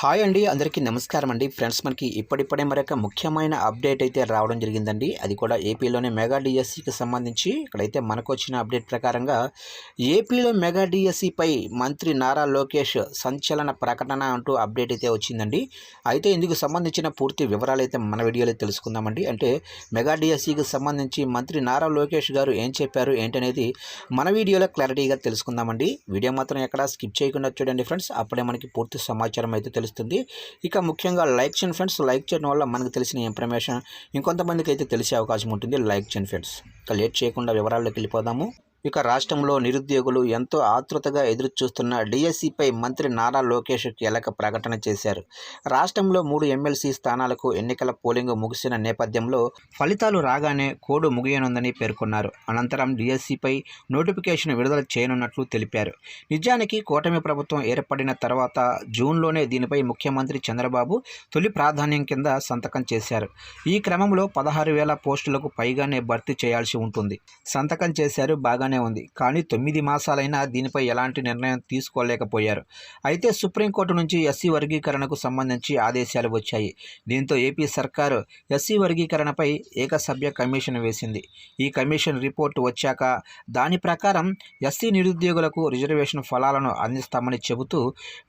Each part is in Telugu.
హాయ్ అండి అందరికీ నమస్కారం అండి. ఫ్రెండ్స్ మనకి ఇప్పటిప్పుడే మరొక ముఖ్యమైన అప్డేట్ అయితే రావడం జరిగిందండి. అది కూడా ఏపీలోని మెగా డిఎస్సికి సంబంధించి. ఇక్కడైతే మనకు వచ్చిన అప్డేట్ ప్రకారంగా ఏపీలో మెగా డిఎస్సిపై మంత్రి నారా లోకేష్ సంచలన ప్రకటన అంటూ అప్డేట్ అయితే వచ్చిందండి. అయితే ఇందుకు సంబంధించిన పూర్తి వివరాలు అయితే మన వీడియోలో తెలుసుకుందామండి. అంటే మెగా డిఎస్సికి సంబంధించి మంత్రి నారా లోకేష్ గారు ఏం చెప్పారు ఏంటనేది మన వీడియోలో క్లారిటీగా తెలుసుకుందామండి. వీడియో మాత్రం ఎక్కడ స్కిప్ చేయకుండా చూడండి ఫ్రెండ్స్. అప్పుడే మనకి పూర్తి సమాచారం అయితే తెలుస్తుంది ఇక ముఖ్యంగా లైక్ చేయండి ఫ్రెండ్స్. లైక్ చేయడం వల్ల మనకు తెలిసిన ఇన్ఫర్మేషన్ ఇంకొంతమందికి అయితే తెలిసే అవకాశం ఉంటుంది. లైక్ చేయండి ఫ్రెండ్స్. ఇక లేట్ చేయకుండా వివరాల్లోకి వెళ్ళిపోదాము. ఇక రాష్ట్రంలో నిరుద్యోగులు ఎంతో ఆతృతగా ఎదురుచూస్తున్న డిఎస్సిపై మంత్రి నారా లోకేష్ కీలక ప్రకటన చేశారు. రాష్ట్రంలో మూడు ఎమ్మెల్సీ స్థానాలకు ఎన్నికల పోలింగ్ ముగిసిన నేపథ్యంలో ఫలితాలు రాగానే కోడ్ ముగియనుందని పేర్కొన్నారు. అనంతరం డిఎస్సిపై నోటిఫికేషన్ విడుదల చేయనున్నట్లు తెలిపారు. నిజానికి కూటమి ప్రభుత్వం ఏర్పడిన తర్వాత జూన్లోనే దీనిపై ముఖ్యమంత్రి చంద్రబాబు తొలి ప్రాధాన్యం కింద సంతకం చేశారు. ఈ క్రమంలో పదహారు వేల పోస్టులకు పైగానే భర్తీ చేయాల్సి ఉంటుంది. సంతకం చేశారు బాగానే ఉంది. కానీ తొమ్మిది మాసాలైనా దీనిపై ఎలాంటి నిర్ణయం తీసుకోలేకపోయారు. అయితే సుప్రీంకోర్టు నుంచి ఎస్సీ వర్గీకరణకు సంబంధించి ఆదేశాలు వచ్చాయి. దీంతో ఏపీ సర్కారు ఎస్సీ వర్గీకరణపై ఏకసభ్య కమిషన్ వేసింది. ఈ కమిషన్ రిపోర్టు వచ్చాక దాని ప్రకారం ఎస్సీ నిరుద్యోగులకు రిజర్వేషన్ ఫలాలను అందిస్తామని చెబుతూ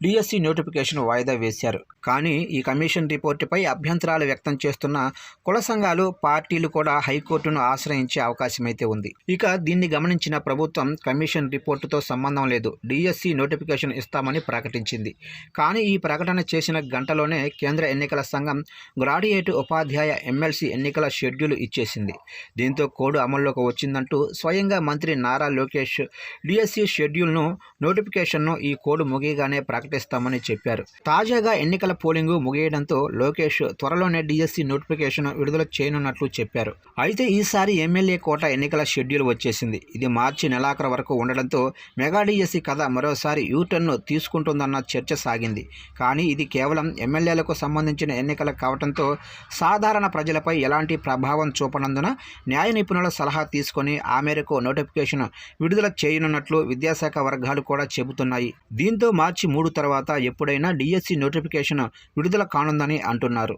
డిఎస్సి నోటిఫికేషన్ వాయిదా వేశారు. కానీ ఈ కమిషన్ రిపోర్టుపై అభ్యంతరాలు వ్యక్తం చేస్తున్న కుల సంఘాలు పార్టీలు కూడా హైకోర్టును ఆశ్రయించే అవకాశమైతే ఉంది. ఇక దీన్ని గమనించిన ప్రభుత్వం కమిషన్ రిపోర్టుతో సంబంధం లేదు. డిఎస్సి నోటిఫికేషన్ ఇస్తామని ప్రకటించింది. కానీ ఈ ప్రకటన చేసిన గంటలోనే కేంద్ర ఎన్నికల సంఘం గ్రాడ్యుయేట్ ఉపాధ్యాయ ఎమ్మెల్సీ ఎన్నికల షెడ్యూల్ ఇచ్చేసింది. దీంతో కోడ్ అమల్లోకి వచ్చిందంటూ స్వయంగా మంత్రి నారా లోకేష్ డిఎస్సి షెడ్యూల్ను నోటిఫికేషన్ను ఈ కోడ్ ముగియగానే ప్రకటిస్తామని చెప్పారు. తాజాగా ఎన్నికల పోలింగు ముగియడంతో లోకేష్ త్వరలోనే డిఎస్సి నోటిఫికేషన్ విడుదల చేయనున్నట్లు చెప్పారు. అయితే ఈసారి ఎమ్మెల్యే కోట ఎన్నికల షెడ్యూల్ వచ్చేసింది. ఇది మార్చి నెలాఖరు వరకు ఉండడంతో మెగా డిఎస్సి కథ మరోసారి యూటర్న్ను తీసుకుంటుందన్న చర్చ సాగింది. కానీ ఇది కేవలం ఎమ్మెల్యేలకు సంబంధించిన ఎన్నికలు కావడంతో సాధారణ ప్రజలపై ఎలాంటి ప్రభావం చూపనందున న్యాయ నిపుణుల సలహా తీసుకొని ఆ మేరకు నోటిఫికేషన్ విడుదల చేయనున్నట్లు విద్యాశాఖ వర్గాలు కూడా చెబుతున్నాయి. దీంతో మార్చి మూడు తర్వాత ఎప్పుడైనా డిఎస్సి నోటిఫికేషన్ విడుదల కానుందని అంటున్నారు.